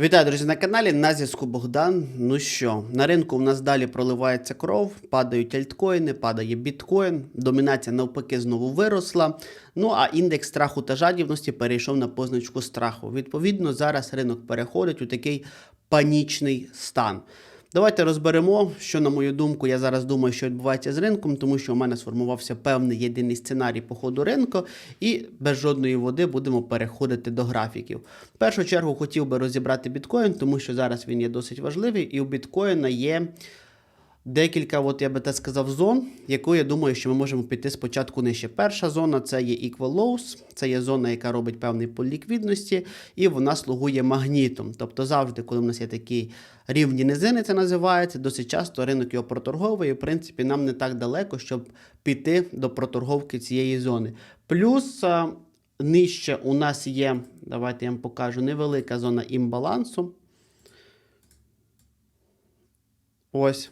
Вітаю, друзі, на каналі. На зв'язку Богдан. Ну що, на ринку в нас далі проливається кров, падають альткоїни, падає біткоін, домінація навпаки знову виросла. Ну а індекс страху та жадібності перейшов на позначку страху. Відповідно, зараз ринок переходить у такий панічний стан. Давайте розберемо, що, на мою думку, я зараз думаю, що відбувається з ринком, тому що у мене сформувався певний єдиний сценарій по ходу ринку, і без жодної води будемо переходити до графіків. В першу чергу хотів би розібрати біткоін, тому що зараз він є досить важливий, і у біткоїна є декілька, от я би так сказав, зон, яку я думаю, що ми можемо піти спочатку нижче. Перша зона це є Equal Lows, це є зона, яка робить певний пул ліквідності, і вона слугує магнітом. Тобто завжди, коли в нас є такі рівні низини, це називається, досить часто ринок його проторговує. В принципі, нам не так далеко, щоб піти до проторговки цієї зони. Плюс. Нижче у нас є, давайте я вам покажу, невелика зона імбалансу. Ось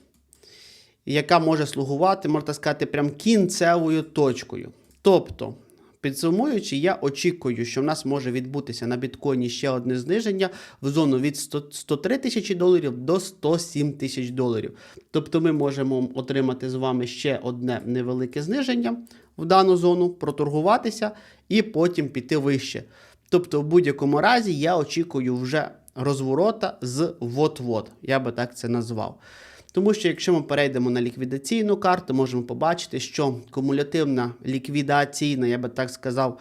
яка може слугувати, можна сказати, прям кінцевою точкою. Тобто, підсумуючи, я очікую, що в нас може відбутися на біткоїні ще одне зниження в зону від 103 тисячі доларів до 107 тисяч доларів. Тобто ми можемо отримати з вами ще одне невелике зниження в дану зону, проторгуватися і потім піти вище. Тобто, в будь-якому разі я очікую вже розворота з вот-вот, я би так це назвав. Тому що якщо ми перейдемо на ліквідаційну карту, можемо побачити, що кумулятивна ліквідаційна, я би так сказав,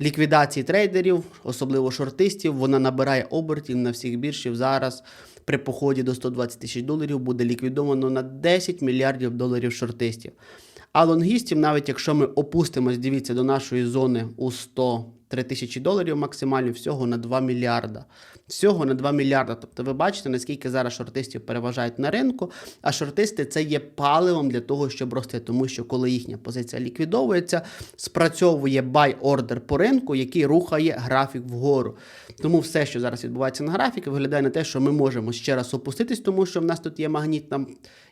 ліквідації трейдерів, особливо шортистів, вона набирає обертів на всіх біржів зараз. При поході до 120 тисяч доларів буде ліквідовано на 10 мільярдів доларів шортистів. А лонгістів, навіть якщо ми опустимось, дивіться, до нашої зони у 103 тисячі доларів максимально, всього на 2 мільярда. Всього на 2 мільярда. Тобто ви бачите, наскільки зараз шортистів переважають на ринку, а шортисти це є паливом для того, щоб рости. Тому що коли їхня позиція ліквідовується, спрацьовує buy-ордер по ринку, який рухає графік вгору. Тому все, що зараз відбувається на графіку, виглядає на те, що ми можемо ще раз опуститись, тому що в нас тут є магнітна,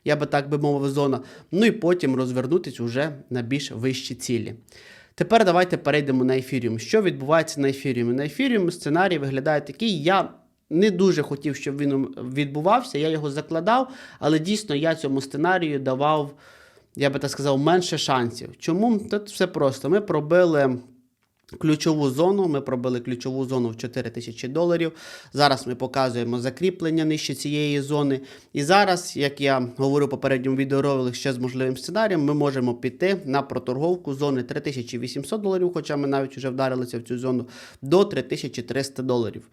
я би так би мовив, зона. Ну і потім розвернутись уже на більш вищі цілі. Тепер давайте перейдемо на ефіріум. Що відбувається на ефіріумі? На ефіріумі сценарій виглядає такий. Я не дуже хотів, щоб він відбувався. Я його закладав, але дійсно я цьому сценарію давав, я би так сказав, менше шансів. Чому? Тут все просто. Ми пробили. Ключову зону, ми пробили ключову зону в 4 тисячі доларів. Зараз ми показуємо закріплення нижче цієї зони. І зараз, як я говорю в попередньому відеоролику ще з можливим сценарієм, ми можемо піти на проторговку зони 3800 доларів, хоча ми навіть вже вдарилися в цю зону, до 3300 доларів.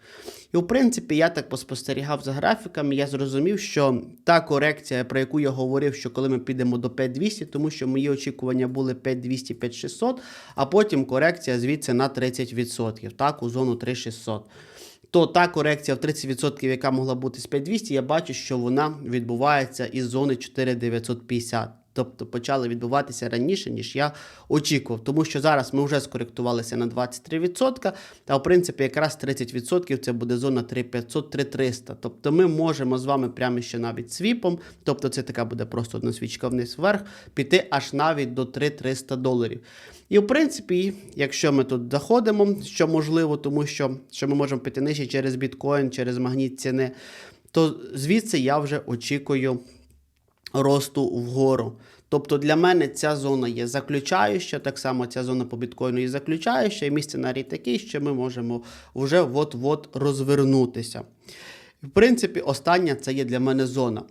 І в принципі, я так поспостерігав за графіками, я зрозумів, що та корекція, про яку я говорив, що коли ми підемо до 5200, тому що мої очікування були 5200-5600, а потім корекція звідси на 30%, так, у зону 3600. То та корекція в 30%, яка могла бути з 5200, я бачу, що вона відбувається із зони 4950. Тобто почали відбуватися раніше, ніж я очікував. Тому що зараз ми вже скоректувалися на 23%, а в принципі якраз 30% це буде зона 3500-3300. Тобто ми можемо з вами прямо ще навіть свіпом, тобто це така буде просто одна свічка вниз вверх, піти аж навіть до 3300 доларів. І в принципі, якщо ми тут заходимо, що можливо, тому що, що ми можемо піти нижче через біткоін, через магніт ціни, то звідси я вже очікую росту вгору. Тобто для мене ця зона є заключаюча, так само ця зона по біткоїну є заключаюча, і мій сценарій такий, що ми можемо вже от-от розвернутися. В принципі, остання це є для мене зона.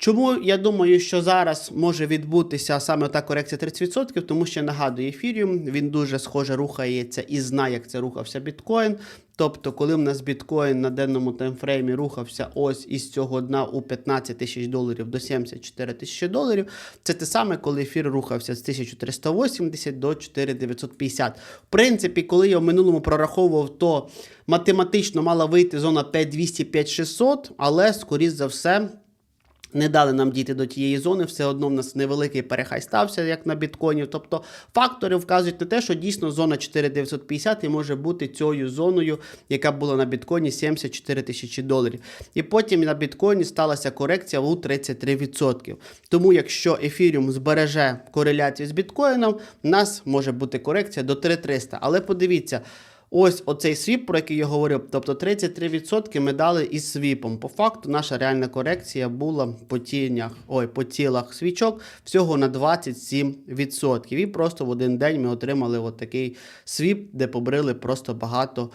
Чому я думаю, що зараз може відбутися саме та корекція 30%, тому що нагадую ефіріум, він дуже схоже рухається і знає, як це рухався біткоін. Тобто, коли в нас біткоін на денному таймфреймі рухався ось із цього дна у 15 тисяч доларів до 74 тисячі доларів, це те саме, коли ефір рухався з 1380 до 4950. В принципі, коли я в минулому прораховував, то математично мала вийти зона 5200-5600, але, скоріш за все, не дали нам дійти до тієї зони, все одно в нас невеликий перехай стався, як на біткоїні. Тобто фактори вказують на те, що дійсно зона 4950 і може бути цією зоною, яка була на біткоїні 74 тисячі доларів. І потім на біткоїні сталася корекція у 33%. Тому, якщо ефіріум збереже кореляцію з біткоїном, у нас може бути корекція до 3300. Але подивіться. Ось оцей свіп, про який я говорив, тобто 33% ми дали із свіпом. По факту наша реальна корекція була по тінях, ой, по тілах свічок всього на 27%. І просто в один день ми отримали от такий свіп, де побрили просто багато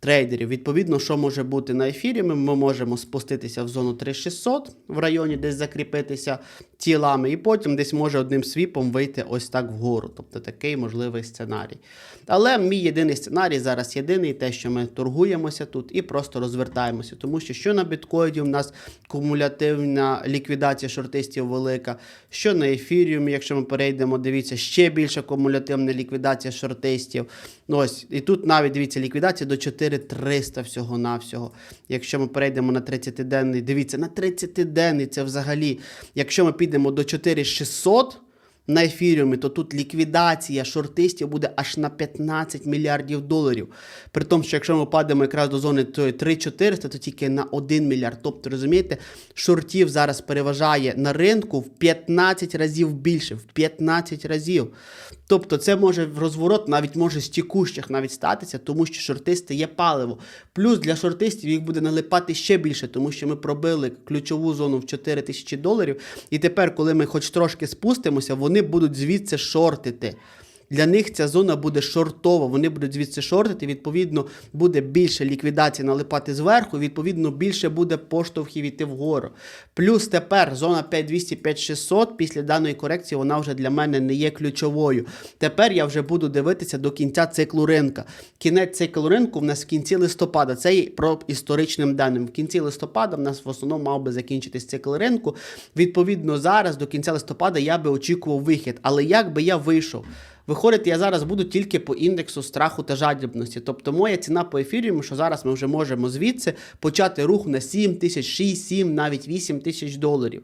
трейдерів. Відповідно, що може бути на ефірі, ми, ми можемо спуститися в зону 3600 в районі, десь закріпитися тілами, і потім десь може одним свіпом вийти ось так вгору. Тобто такий можливий сценарій. Але мій єдиний сценарій зараз єдиний, те, що ми торгуємося тут і просто розвертаємося. Тому що що на біткоїні в нас кумулятивна ліквідація шортистів велика, що на ефіріумі, якщо ми перейдемо, дивіться, ще більша кумулятивна ліквідація шортистів. Ось, і тут навіть дивіться, ліквідація до 4300 всього-навсього. Якщо ми перейдемо на 30-денний, дивіться, на 30-денний це взагалі. Якщо ми підемо до 4600 на ефіріумі, то тут ліквідація шортистів буде аж на 15 мільярдів доларів. При тому, що якщо ми падаємо якраз до зони 3400, то тільки на 1 мільярд. Тобто, розумієте, шортів зараз переважає на ринку в 15 разів більше, в 15 разів. Тобто це може в розворот навіть може з тікущих навіть статися, тому що шортисти є паливо. Плюс для шортистів їх буде налипати ще більше, тому що ми пробили ключову зону в 4 тисячі доларів. І тепер, коли ми хоч трошки спустимося, вони будуть звідси шортити. Для них ця зона буде шортова, вони будуть звідси шортити, відповідно, буде більше ліквідації налипати зверху, відповідно, більше буде поштовхів іти вгору. Плюс тепер зона 5200-5600 після даної корекції вона вже для мене не є ключовою. Тепер я вже буду дивитися до кінця циклу ринка. Кінець циклу ринку в нас в кінці листопада. Це є про історичним даним. В кінці листопада в нас в основному мав би закінчитись цикл ринку. Відповідно, зараз до кінця листопада я би очікував вихід. Але як би я вийшов? Виходить, я зараз буду тільки по індексу страху та жадібності. Тобто моя ціна по ефіріуму, що зараз ми вже можемо звідси почати рух на 7 тисяч, 6, 7, навіть 8 тисяч доларів.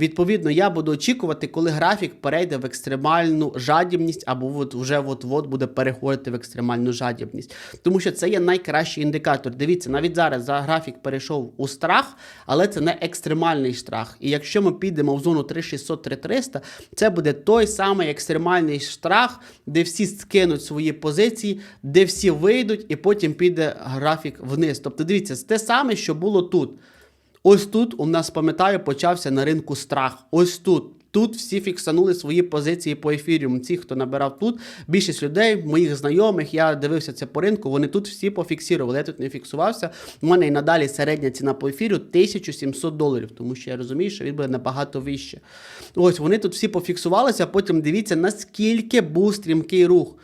Відповідно, я буду очікувати, коли графік перейде в екстремальну жадібність, або от вже от-от буде переходити в екстремальну жадібність. Тому що це є найкращий індикатор. Дивіться, навіть зараз за графік перейшов у страх, але це не екстремальний страх. І якщо ми підемо в зону 3600-3300, це буде той самий екстремальний страх де всі скинуть свої позиції, де всі вийдуть, і потім піде графік вниз. Тобто, дивіться, це те саме, що було тут. Ось тут у нас, пам'ятаю, почався на ринку страх. Ось тут. Тут всі фіксанули свої позиції по ефіріуму. Ці, хто набирав тут, більшість людей, моїх знайомих, я дивився це по ринку, вони тут всі пофіксували. Я тут не фіксувався. У мене і надалі середня ціна по ефіру 1700 доларів, тому що я розумію, що він буде набагато вище. Ось вони тут всі пофіксувалися, потім дивіться, наскільки був стрімкий рух.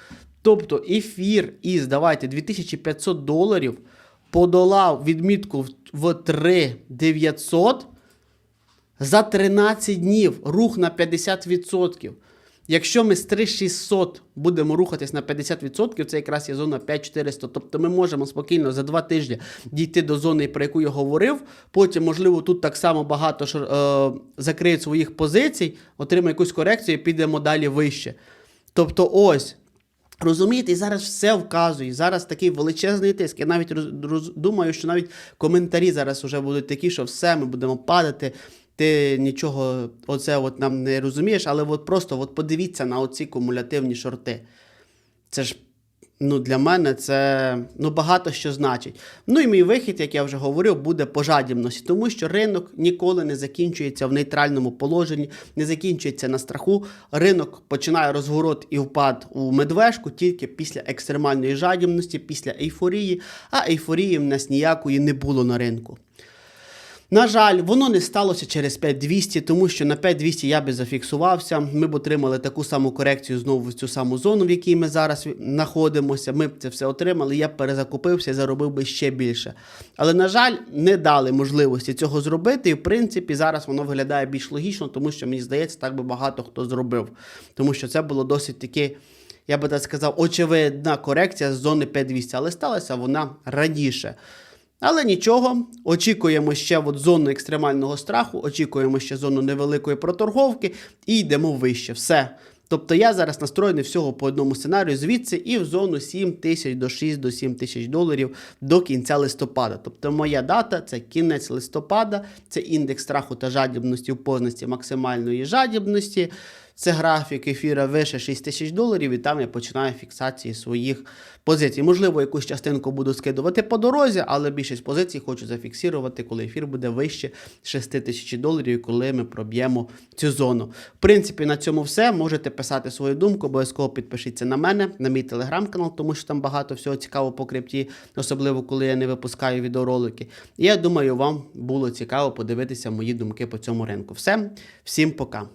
Тобто ефір із давайте 2500 доларів подолав відмітку в 3900 за 13 днів рух на 50%. Якщо ми з 3600 будемо рухатись на 50%, це якраз є зона 5400. Тобто ми можемо спокійно за 2 тижні дійти до зони, про яку я говорив. Потім, можливо, тут так само багато е, закриють своїх позицій, отримає якусь корекцію і підемо далі вище. Тобто, ось. Розумієте, і зараз все вказує. Зараз такий величезний тиск. Я навіть роз, роз, думаю, що навіть коментарі зараз вже будуть такі, що все, ми будемо падати ти нічого оце от нам не розумієш, але от просто от подивіться на оці кумулятивні шорти. Це ж ну, для мене це ну, багато що значить. Ну і мій вихід, як я вже говорив, буде по жадібності, тому що ринок ніколи не закінчується в нейтральному положенні, не закінчується на страху. Ринок починає розворот і впад у медвежку тільки після екстремальної жадібності, після ейфорії, а ейфорії в нас ніякої не було на ринку. На жаль, воно не сталося через 5200, тому що на 5200 я би зафіксувався. Ми б отримали таку саму корекцію знову в цю саму зону, в якій ми зараз знаходимося. Ми б це все отримали. Я б перезакупився і заробив би ще більше. Але, на жаль, не дали можливості цього зробити. І в принципі, зараз воно виглядає більш логічно, тому що мені здається, так би багато хто зробив. Тому що це було досить таки. Я би так сказав, очевидна корекція з зони 5200, але сталася вона раніше. Але нічого, очікуємо ще от зону екстремального страху, очікуємо ще зону невеликої проторговки і йдемо вище. Все. Тобто я зараз настроєний всього по одному сценарію звідси і в зону 7 тисяч до 6 до 7 тисяч доларів до кінця листопада. Тобто моя дата це кінець листопада, це індекс страху та жадібності в позначці максимальної жадібності. Це графік ефіра вище 6 тисяч доларів, і там я починаю фіксації своїх позицій. Можливо, якусь частинку буду скидувати по дорозі, але більшість позицій хочу зафіксувати, коли ефір буде вище 6 тисяч доларів, коли ми проб'ємо цю зону. В принципі, на цьому все. Можете писати свою думку, обов'язково підпишіться на мене, на мій телеграм-канал, тому що там багато всього цікавого по крипті, особливо коли я не випускаю відеоролики. Я думаю, вам було цікаво подивитися мої думки по цьому ринку. Все, всім пока.